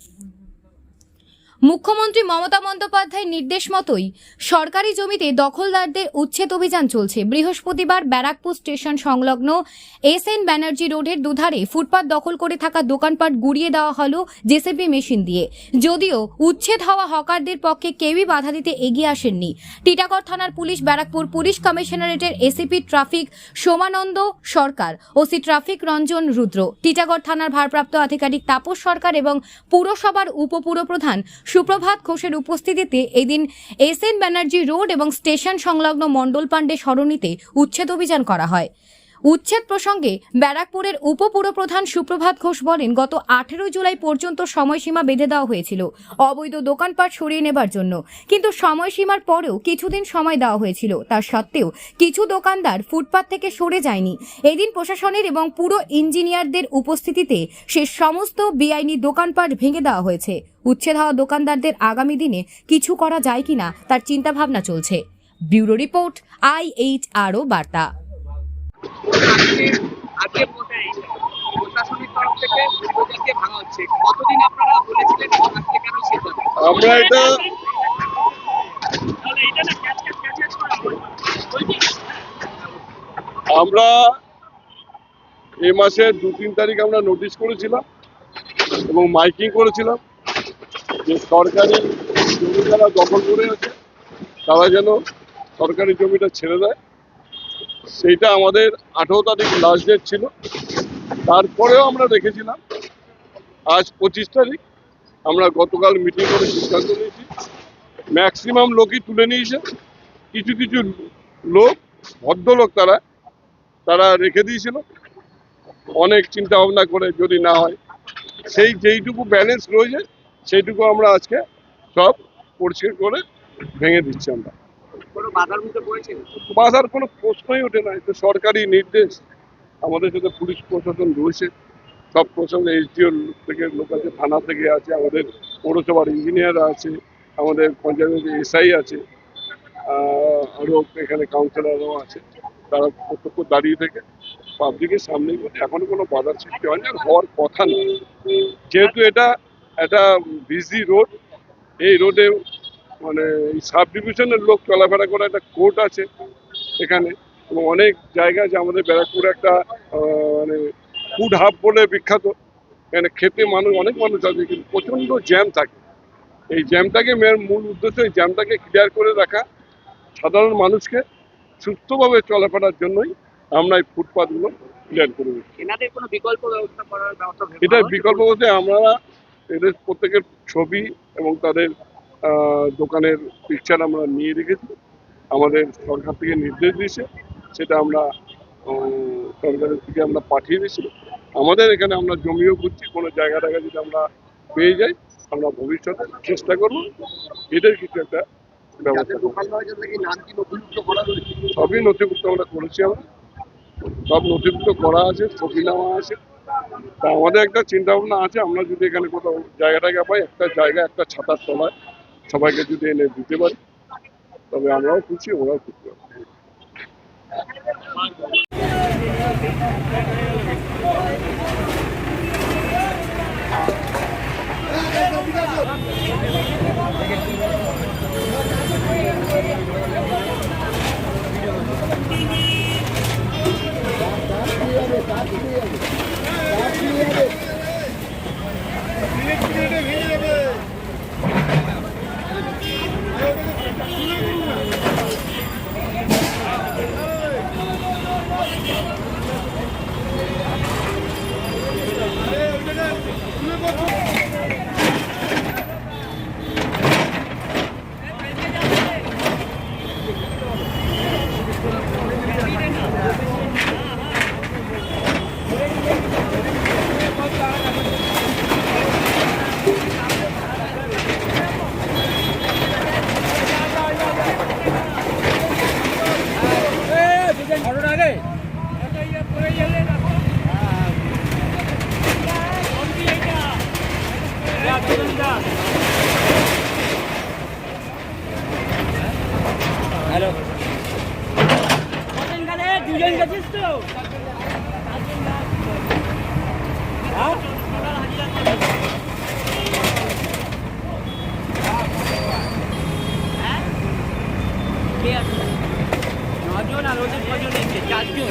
Mm-hmm. মুখ্যমন্ত্রী মমতা বন্দ্যোপাধ্যায়ের নির্দেশ মতোই সরকারি জমিতে দখলদারদের উচ্ছেদ অভিযান চলছে। বৃহস্পতিবার ব্যারাকপুর স্টেশন সংলগ্ন এস এন ব্যানার্জি রোডের দুধারে ফুটপাত দখল করে থাকা দোকানপাট গুড়িয়ে দেওয়া হলো জেসিপি মেশিন দিয়ে। যদিও উচ্ছেদ হওয়া হকারদের পক্ষে কেউই বাধা দিতে এগিয়ে আসেননি। টিটাগড় থানার police, Barrackpore police কমিশনারেটের ACP traffic Somananda Sarkar, OC traffic Ranjan Rudra, Titagarh থানার ভারপ্রাপ্ত আধিকারিক তাপস সরকার এবং পুরসভার উপপুরপ্রধান সুপ্রভাত ঘোষের উপস্থিতিতে এদিন এস এন ব্যানার্জি রোড এবং স্টেশন সংলগ্ন মণ্ডল পাণ্ডে সরণিতে উচ্ছেদ অভিযান করা হয়। উচ্ছেদ প্রসঙ্গে ব্যারাকপুরের উপপুরপ্রধান সুপ্রভাত ঘোষ বলেন, গত আঠেরো জুলাই পর্যন্ত সময়সীমা বেঁধে দেওয়া হয়েছিল, অবৈধ দোকানপাট সরিয়ে নেবার জন্য। কিন্তু সময়সীমার পরেও কিছুদিন সময় দেওয়া হয়েছিল। তার সত্ত্বেও কিছু দোকানদার ফুটপাত থেকে সরে যায়নি। এদিন প্রশাসনের এবং পুরো ইঞ্জিনিয়ারদের উপস্থিতিতে সে সমস্ত বেআইনি দোকানপাট ভেঙে দেওয়া হয়েছে। উচ্ছেদ হওয়া দোকানদারদের আগামী দিনে কিছু করা যায় কিনা তার চিন্তাভাবনা চলছে। ব্যুরো রিপোর্ট, আই এইচ আরও বার্তা। আজকে আজকে প্রশাসনিক তরফ থেকে দীর্ঘদিনকে ভাঙা হচ্ছে? কতদিন আপনারা বলেছিলেন আজকে কেন সিদ্ধান্ত আমরা এটা আমরা এ মাসের দু তিন তারিখ আমরা নোটিশ করেছিলাম এবং মাইকিং করেছিলাম যে সরকারি জমি যারা দখল করে আছে তারা যেন সরকারি জমিটা ছেড়ে দেয়। সেইটা আমাদের আঠেরো তারিখ লাস্ট ডেট ছিল। তারপরেও আমরা রেখেছিলাম আজ পঁচিশ তারিখ আমরা গতকাল মিটিং করে সিদ্ধান্ত নিয়েছি। ম্যাক্সিমাম লোকই তুলে নিয়েছে। কিছু কিছু লোক, ভদ্রলোক তারা তারা রেখে দিয়েছিল। অনেক চিন্তা ভাবনা করে যদি না হয়। সেই যেইটুকু ব্যালেন্স রয়েছে, সেইটুকু আমরা আজকে সব পরিষ্কার করে ভেঙে দিচ্ছি আমরা। বাধার কোনো প্রশ্নই ওঠে না এটা সরকারি নির্দেশ, আমাদের সাথে পুলিশ প্রশাসন রয়েছে, সব প্রসঙ্গে এসডিও থেকে লোক আছে, থানা থেকে আছে, আমাদের পৌরসভার ইঞ্জিনিয়ার আছে, আমাদের পঞ্চায়েত এসআই আছে আরও এখানে কাউন্সিলরও আছে, তারা প্রত্যক্ষ দাঁড়িয়ে থেকে পাবলিকের সামনেই বলে এখনও কোনো বাধার সৃষ্টি হয়নি আর হওয়ার কথা না। যেহেতু এটা একটা বিজি রোড এই রোডে মানে এই সাব ডিভিশনের লোক চলাফেরা করে একটা কোর্ট আছে এখানে। এবং অনেক জায়গা আছে আমাদের ব্যারাকপুর একটা মানে ফুড হাব বলে বিখ্যাত। এখানে খেতে মানুষ অনেক মানুষ আছে কিন্তু প্রচণ্ড জ্যাম থাকে। এই জ্যামটাকে মেয়ের মূল উদ্দেশ্য এই জ্যামটাকে ক্লিয়ার করে রাখা সাধারণ মানুষকে সুস্থভাবে চলাফেরার জন্যই আমরা এই ফুটপাথগুলো ক্লিয়ার করে কোনো বিকল্প করার বলতে আমরা এদের প্রত্যেকের ছবি এবং তাদের দোকানের পিকচার আমরা নিয়ে রেখেছি। আমাদের সরকার থেকে নির্দেশ দিয়েছে, সেটা আমরা সরকারের থেকে আমরা পাঠিয়ে দিয়েছি। আমাদের এখানে আমরা জমিও করছি কোনো জায়গা টায়গা যদি আমরা পেয়ে যাই, আমরা ভবিষ্যতে চেষ্টা করব। এদের কিছু একটা ব্যবস্থা। সবই নথিভুক্ত আমরা করেছি আমরা। সব নথিভুক্ত করা আছে, ছবি নেওয়া আছে। তা আমাদের একটা চিন্তা ভাবনা আছে, আমরা যদি এখানে কোথাও জায়গা টায়গা পাই, একটা জায়গা, একটা ছাতার তলায় সবাইকে যদি এনে দিতে পারি তবে আমরাও খুশি ওরাও খুশি হবে। হ্যালো দুজন গেছিস তো নজন আর ওদের কজন চারজন